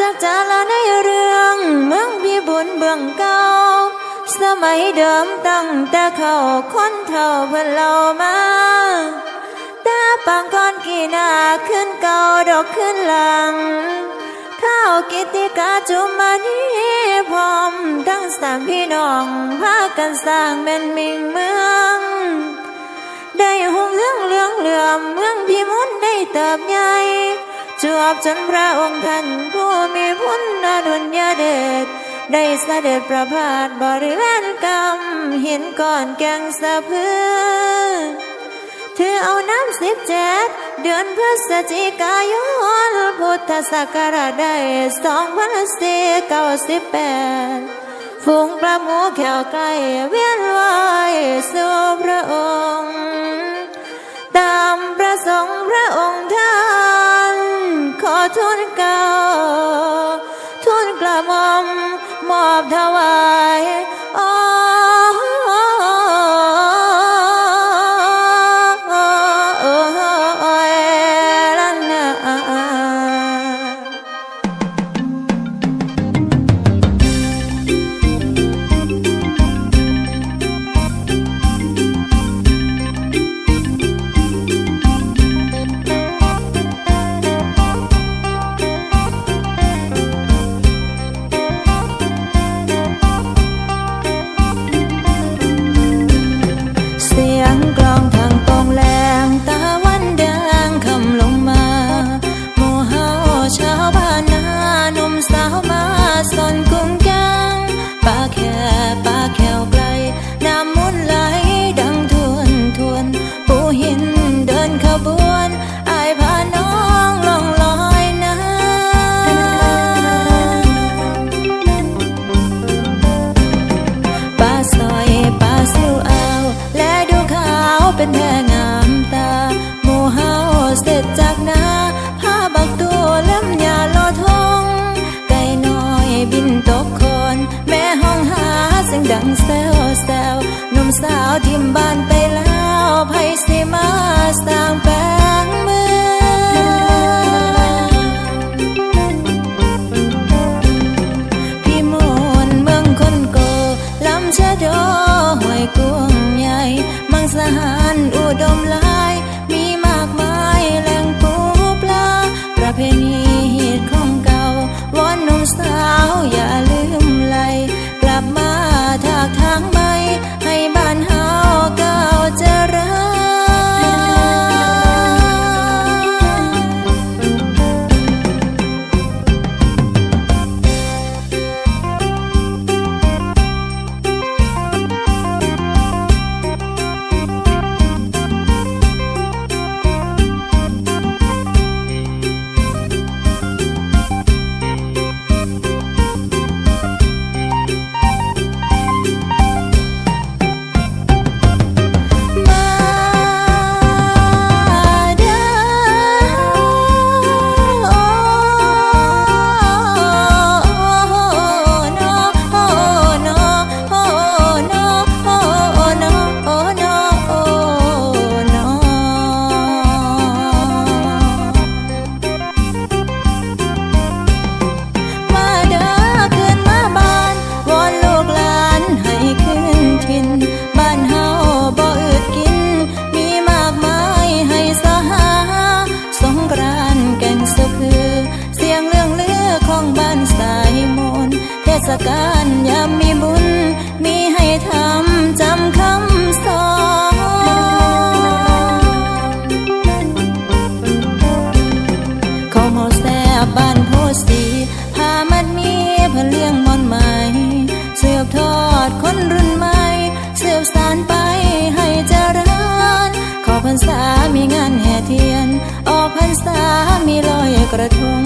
จากจาละในเรื่องเมืองพิบุญเบื้องเก่าสมัยเดิมตั้งแต่เขาคนเท่าเพิ่นเล่ามา แต่ปางก่อนกีหนาขึ้นเก่าดอกขึ้นหลังข้าวกิติกาจุมานีพร้อมทั้งสามพี่น้องพากันสร้างแม่นมิงเมือง ได้หงเรื่องเรื่องเหลื่อมเมืองพิมุนได้เติบใหญ่จวบจนพระองค์ท่านผู้มีพุนอดุลยเดชได้เสด็จประพาสบริเวณกรรมหินก่อนแกงสะพือ ถือเอาน้ำสิบเจ็ดเดือนพฤศจิกายน พุทธศักราชได้สองพันสี่เก้าสิบแปดฝูงปลาหมูแขวไกลเวียนวายสู่พระองค์ ตามประสงค์พระองค์ท่าน ขอทูลเก่าทูลกระหม่อมมอบถวาย ป่า ศกาลยามมีบุญ มีให้ทำจำคำสอนข้าวหมูแซ่บบ้านโพสีพามันมีพเลี้ยงมอนใหม่ เสืบทอดคนรุ่นใหม่ เสืบสานไปให้เจริญขอพรรษามีงานแห่เทียน ออกพรรษามีลอยกระทง